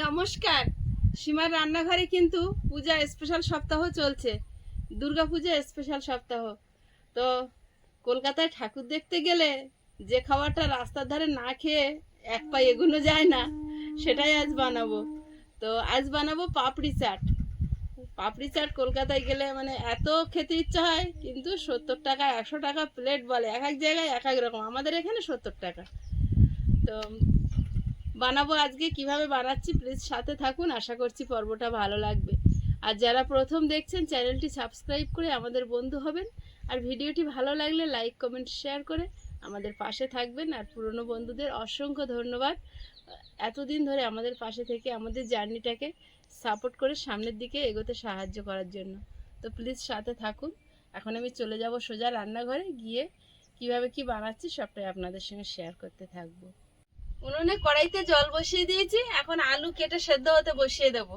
নমস্কার। সীমার রান্নাঘরে কিন্তু পূজা স্পেশাল সপ্তাহ চলছে। দুর্গা পূজা স্পেশাল সপ্তাহ। তো কলকাতায় ঠাকুর দেখতে গেলে যে খাবারটা রাস্তার ধারে না খেয়ে এক পায়ে এগুনো যায় না, সেটাই আজ বানাবো। তো আজ বানাবো পাপড়ি চাট। পাপড়ি চাট কলকাতায় গেলে মানে এত খেতে ইচ্ছা হয়, কিন্তু সত্তর টাকা একশো টাকা প্লেট বলে। এক এক জায়গায় এক এক রকম। আমাদের এখানে সত্তর টাকা। তো বানাবো আজকে, কীভাবে বানাচ্ছি প্লিজ সাথে থাকুন, আশা করছি পর্বটা ভালো লাগবে। আর যারা প্রথম দেখছেন, চ্যানেলটি সাবস্ক্রাইব করে আমাদের বন্ধু হবেন। আর ভিডিওটি ভালো লাগলে লাইক কমেন্ট শেয়ার করে আমাদের পাশে থাকবেন। আর পুরনো বন্ধুদের অসংখ্য ধন্যবাদ। এতদিন ধরে আমাদের পাশে থেকে আমাদের জার্নিটাকে সাপোর্ট করে সামনের দিকে এগোতে সাহায্য করার জন্য। তো প্লিজ সাথে থাকুন। এখন আমি চলে যাব সোজা রান্নাঘরে, গিয়ে কীভাবে কি বানাচ্ছি সবটাই আপনাদের সঙ্গে শেয়ার করতে থাকব। উনুনে কড়াইতে জল বসিয়ে দিয়েছি, এখন আলু কেটে সেদ্ধ হতে বসিয়ে দেব।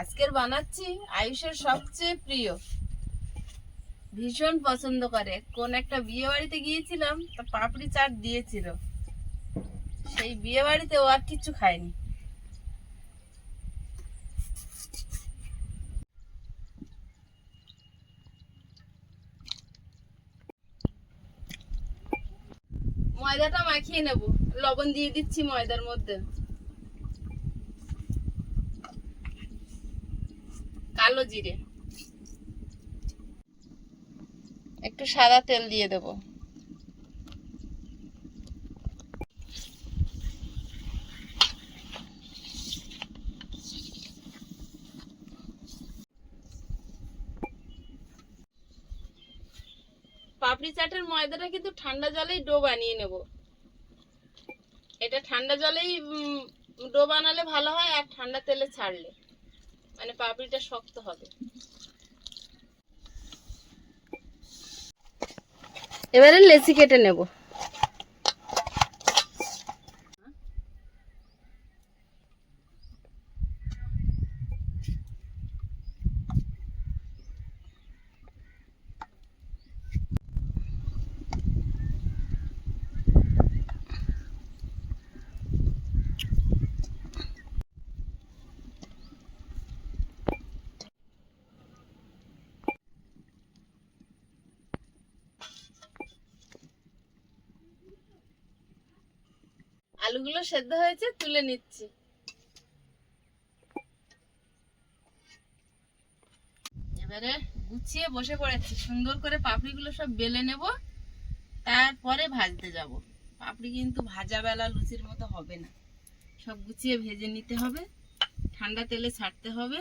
আজকের বানাচ্ছি আয়ুষের সবচেয়ে প্রিয়। ভীষণ পছন্দ করে। কোন একটা বিয়ে বাড়িতে গিয়েছিলাম, তা পাপড়ি চাট দিয়েছিল। সেই বিয়ে বাড়িতে ও আর কিছু খায়নি। ময়দাটা মাখিয়ে নেব। লবণ দিয়ে দিচ্ছি ময়দার মধ্যে। কালো জিরে। একটু সাদা তেল দিয়ে দেব। পাপড়ি চাটের ময়দাটা কিন্তু ঠান্ডা জলেই ডো বানিয়ে নেব। এটা ঠান্ডা জলেই ডো বানালে ভালো হয় আর ঠান্ডা তেলে ছাড়লে। মানে পাপড়িটা শক্ত হবে। এবারে লেচি কেটে নেব। আলুগুলো সেদ্ধ হয়েছে, তুলে নিচ্ছি। এবারে গুছিয়ে বসে পড়েছি। সুন্দর করে পাপড়িগুলো সব বেলে নেব, তারপরে ভাজতে যাব। পাপড়ি কিন্তু ভাজা বেলা লুচির মতো হবে না। সব গুছিয়ে ভেজে নিতে হবে, ঠান্ডা তেলে ছাড়তে হবে।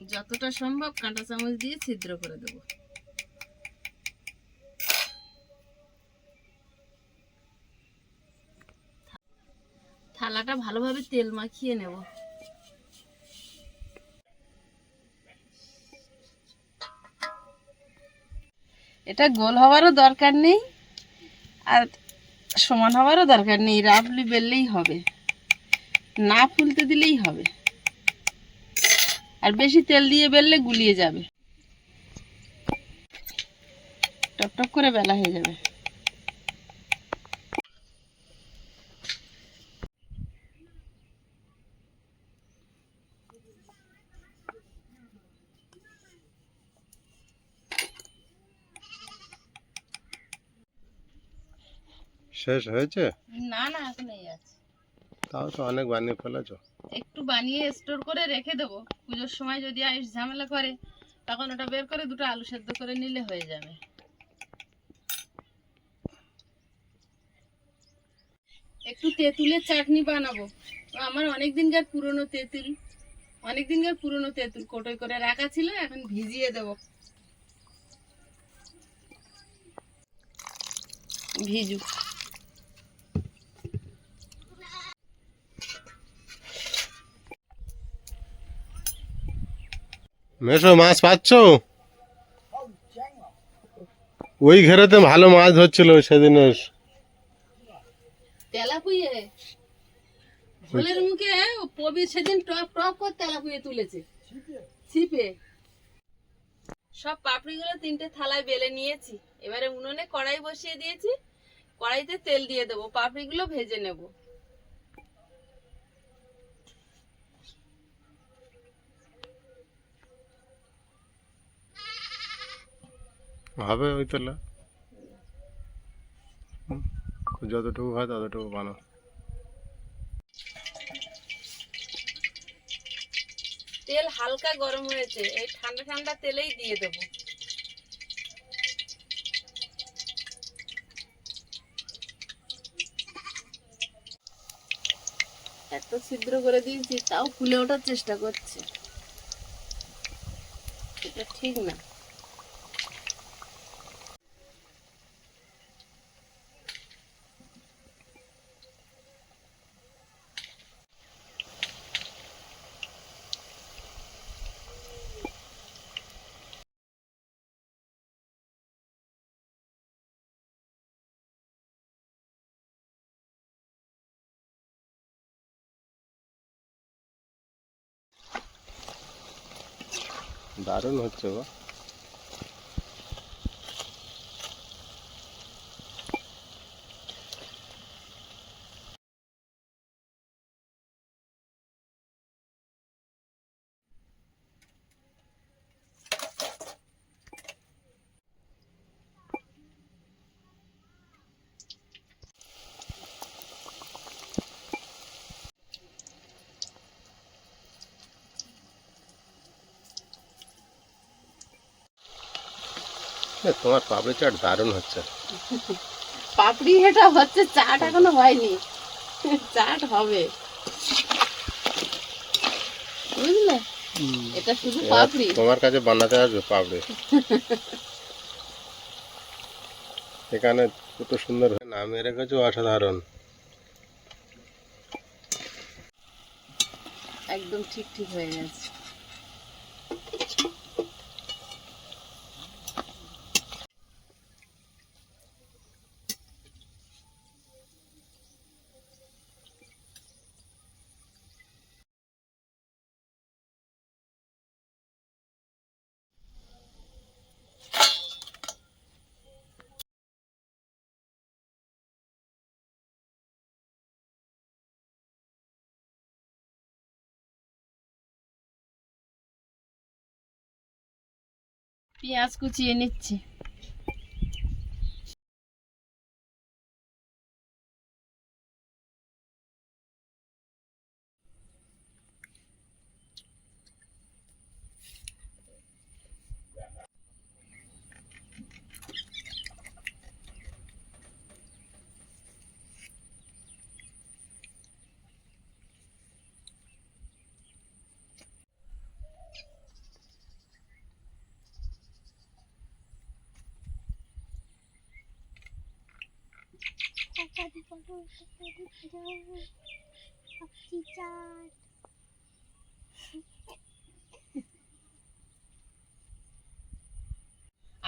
যতটা সম্ভব কাঁটা চামচ দিয়ে ছিদ্র করে দেব। থালাটা ভালোভাবে তেল মাখিয়ে নেব। এটা গোল হওয়ারও দরকার নেই আর সমান হওয়ারও দরকার নেই। রাফলি বেললেই হবে। না ফুলতে দিলেই হবে। আর বেশি তেল দিয়ে বেললে গুলিয়ে যাবে। টপ টপ করে বেলা হয়ে যাবে। শেষ হয়েছে? না না এখন এই আছে। তাও তো অনেক বানিয়ে ফেলেছো। একটু বানিয়ে স্টোর করে রেখে দেবো। পুজোর সময় যদি আইস ঝামেলা করে, তখন ওটা বের করে দুটো আলু সেদ্ধ করে নিলে হয়ে যাবে। একটু তেঁতুলের চাটনি বানাবো। আমার অনেক দিনকার পুরনো তেঁতুল অনেক দিনকার পুরনো তেঁতুল কোটোই করে রাখা ছিল, এখন ভিজিয়ে দেব। ভিজুক। মেশো মাছ পাচ্ছ? ওই ঘেরেতে ভালো মাছ ধরছিল সেদিনের। তেলা পুইয়ে ঝোলের মুখে সেদিন টপ টপ করে তেলা পুয়ে তুলেছে। ছিপে। সব পাপড়িগুলো তিনটে থালায় বেলে নিয়েছি। এবারে উনুনে কড়াই বসিয়ে দিয়েছি। কড়াইতে তেল দিয়ে দেবো পাপড়িগুলো ভেজে নেব। হবে ওই তোলা যতটুকু হয় ততটুকু বানাও। তেল হালকা গরম হয়েছে এই ঠান্ডা ঠান্ডা তেলেই দিয়ে দেবো। এত ছিদ্র করে দিয়েছি তাও ফুলে ওঠার চেষ্টা করছে। এটা ঠিক না। দারুণ হচ্ছে গো। তোমার পাপড়ি চাট দারুণ হচ্ছে। পাপড়ি এটা হচ্ছে চাট এখনও হয়নি। চাট হবে। বুঝলে? এটা শুধু পাপড়ি। তোমার কাছে বানাতে আসবে পাপড়ি। এখানে কত সুন্দর নামিয়ে রেখেছো অসাধারণ। একদম ঠিক ঠিক হয়ে গেছে। পেঁয়াজ কুচিয়ে নিচ্ছি।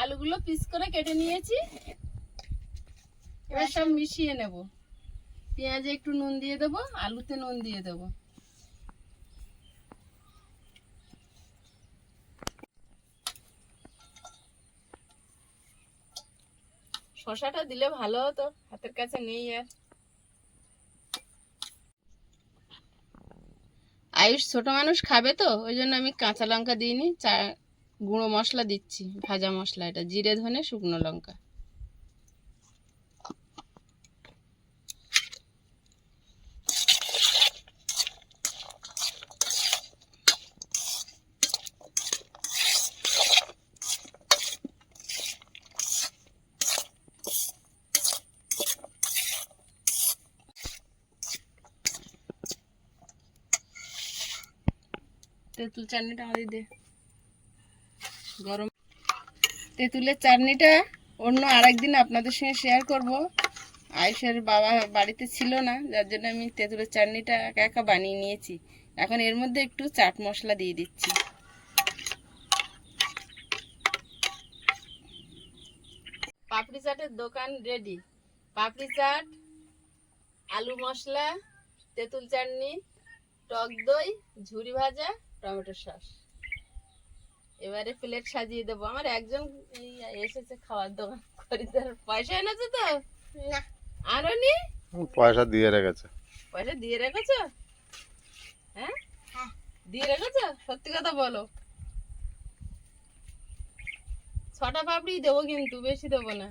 আলুগুলো পিস করে কেটে নিয়েছি। এবার সব মিশিয়ে নেব। পেঁয়াজে একটু নুন দিয়ে দেবো, আলুতে নুন দিয়ে দেবো। শশাটা দিলে ভালো হতো, হাতের কাছে নেই আর। আয়ুষ, ছোট মানুষ খাবে তো? ওই জন্য আমি কাঁচা লঙ্কা দিইনি, চা গুঁড়ো মশলা দিচ্ছি, ভাজা মশলা এটা, জিরে, ধনে, শুকনো লঙ্কা। তেঁতুল চাটনিটা আমাদের দে। গরম। তেঁতুলের চাটনিটা অন্য আরেকদিন আপনাদের সঙ্গে শেয়ার করব। আয়ুষের বাবা বাড়িতে ছিল না, যার জন্য আমি তেঁতুলের চাটনিটা একা একা বানিয়ে নিয়েছি। এখন এর মধ্যে একটু চাট মশলা দিয়ে দিচ্ছি। পাপড়ি চাটের দোকান রেডি পাপড়ি চাট, আলু মশলা, তেঁতুল চাটনি, টক দই, ঝুরি ভাজা টমেটো সস। এবারে প্লেট সাজিয়ে দেবো। আমার একজন এসেছে খাওয়ার দোকান খরিদ্দার পয়সা এনেছো তো? না। আরও নি পয়সা দিয়ে রেখেছে। পয়সা দিয়ে রেখেছো? হ্যাঁ? হ্যাঁ। দিয়ে রেখেছো? সত্যি কথা বলো। ছটা পাপড়ি দেবো কিন্তু বেশি দেবো না।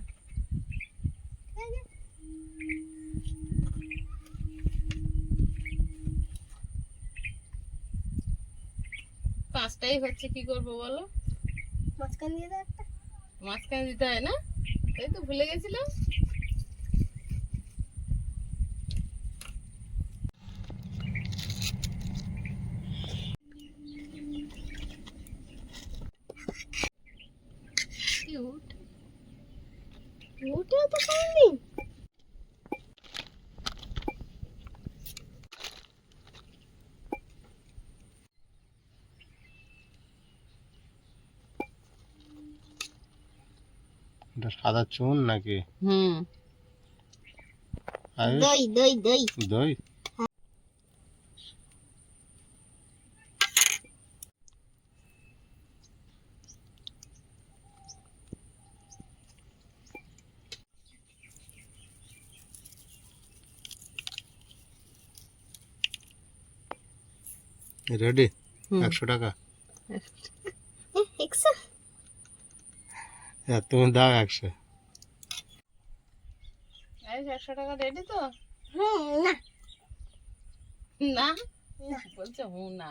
পাঁচটাই হচ্ছে কি করব বলো? মাঝখান দিয়ে দাও একটা। মাঝখানে দিতে হয় না? এই তো ভুলে গেছিলাম কিউট ওটা তো পাইনি এটা সাদা চুন নাকি? হুম। দই দই দই। দই? রেডি? একশো টাকা একশো হ্যাঁ, তুমি দাও একশো একশো টাকা রেডি তো? না না। না। বলছে হুঁ না।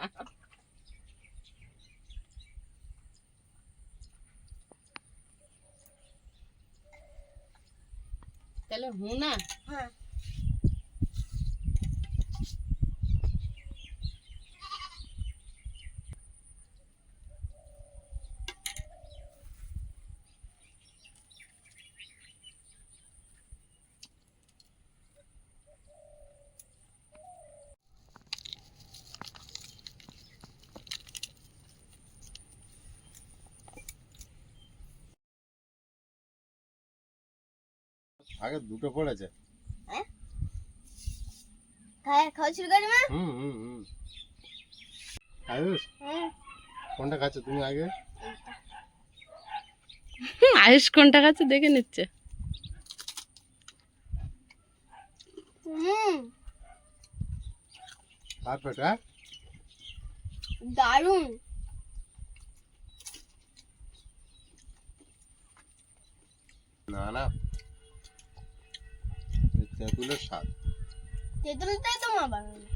তাহলে হু না? হ্যাঁ। আগে দুটো পড়েছে খায় খাওয়া শুরু করি মা? হুম হুম হুম। আয়ুষ? কোনটা খাচ্ছ তুমি আগে? আয়ুষ কোনটা কাছে দেখে নিচ্ছে। হুম। পারফেক্ট হ্যাঁ? দারুণ। না না। তেঁতুলের স্বাদ। তেঁতুলটাই তো মা বানানো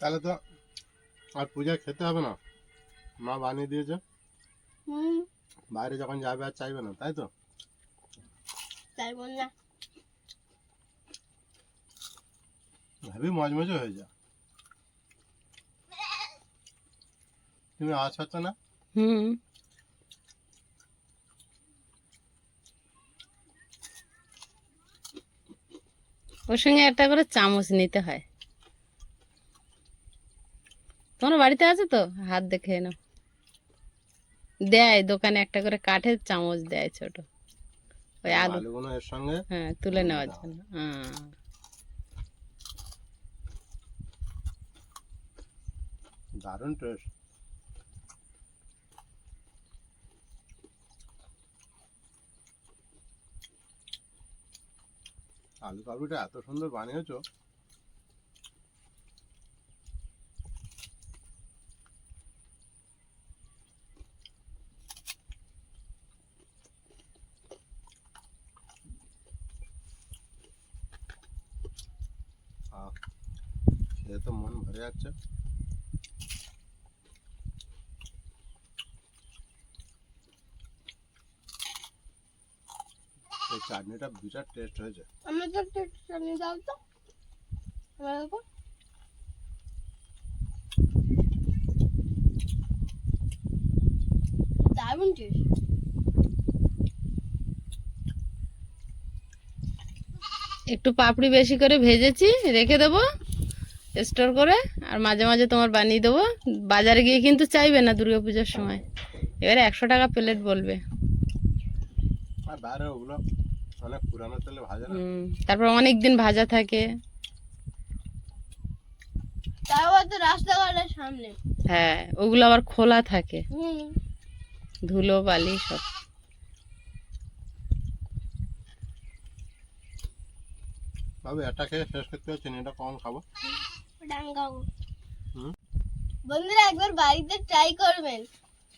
তাহলে তো আর পূজা খেতে হবে না? মা বানিয়ে দিয়েছে। হুম। বাইরে যখন যাবে আর চাইবে না তাই তো? না। হেবি মজমজে হয়ে যা। তুমি আওয়াজ পাচ্ছ না? হুম। ওর সঙ্গে একটা করে চামচ নিতে হয়। তোমার বাড়িতে আছে তো? হাত দেখে নাও। দেয় দোকানে একটা করে কাঠের চামচ দেয় ছোট। ওই আলু। সঙ্গে? হ্যাঁ তুলে নেওয়ার জন্য। হ্যাঁ। দারুণ টেস্ট আলু কাবলিটা এত সুন্দর বানিয়েছো। আহ, খেয়ে তো মন ভরে যাচ্ছে। চাটনিটা বিরাট টেস্ট হয়েছে। আমার তো একটু চাটনি দাও তো। আমার উপর দারুণ টেস্ট একটু পাপড়ি বেশি করে ভেজেছি রেখে দেবো স্টোর করে আর মাঝে মাঝে তোমার বানিয়ে দেবো। বাজারে গিয়ে কিন্তু চাইবে না দুর্গাপূজার সময়। এবারে একশো টাকা প্লেট বলবে। আর অনেক পুরানো তেলে ভাজা না? তারপর অনেক দিন ভাজা থাকে। তারপর তো রাস্তাঘাটের সামনে। হ্যাঁ ওগুলো আবার খোলা থাকে। ধুলো বালি সব। বাবু এটা খেয়ে শেষ করতে হচ্ছে এটা কম খাব? হুম। বন্ধুরা একবার বাড়িতে ট্রাই করবেন।